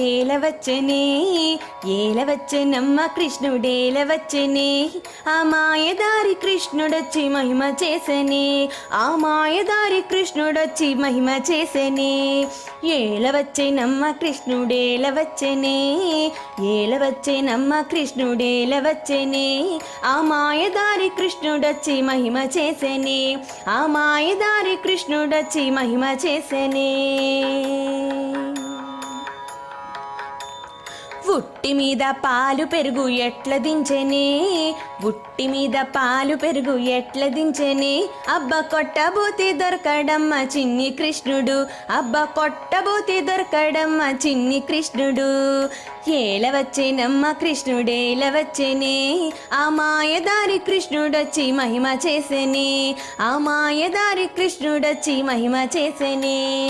ఏలవచ్చనే ఏలవచ్చనమ్మ కృష్ణుడేలవచ్చనే ఆ మాయదారి కృష్ణుడొచ్చి మహిమ చేసనే ఆ మాయదారి కృష్ణుడొచ్చి మహిమ చేసనే. ఏలవచ్చనమ్మ కృష్ణుడేలవచ్చనే ఏలవచ్చనమ్మ కృష్ణుడేలవచ్చనే ఆ మాయదారి కృష్ణుడొచ్చి మహిమ చేసనే ఆ మాయదారి కృష్ణుడొచ్చి మహిమ చేసనే. ఉట్టి మీద పాలు పెరుగు ఎట్ల దించెనే? ఉట్టి మీద పాలు పెరుగు ఎట్ల దించెనే? అబ్బ కొట్టబోతి దొరకడమ్మ చిన్ని కృష్ణుడు. అబ్బ కొట్టబోతి దొరకడమ్మ చిన్ని కృష్ణుడు. ఏలవచ్చేనమ్మ కృష్ణుడేలవచ్చేనే ఆ మాయదారి కృష్ణుడొచ్చి మహిమ చేసేనే? ఆ మాయదారి కృష్ణుడొచ్చి మహిమ చేసేనే?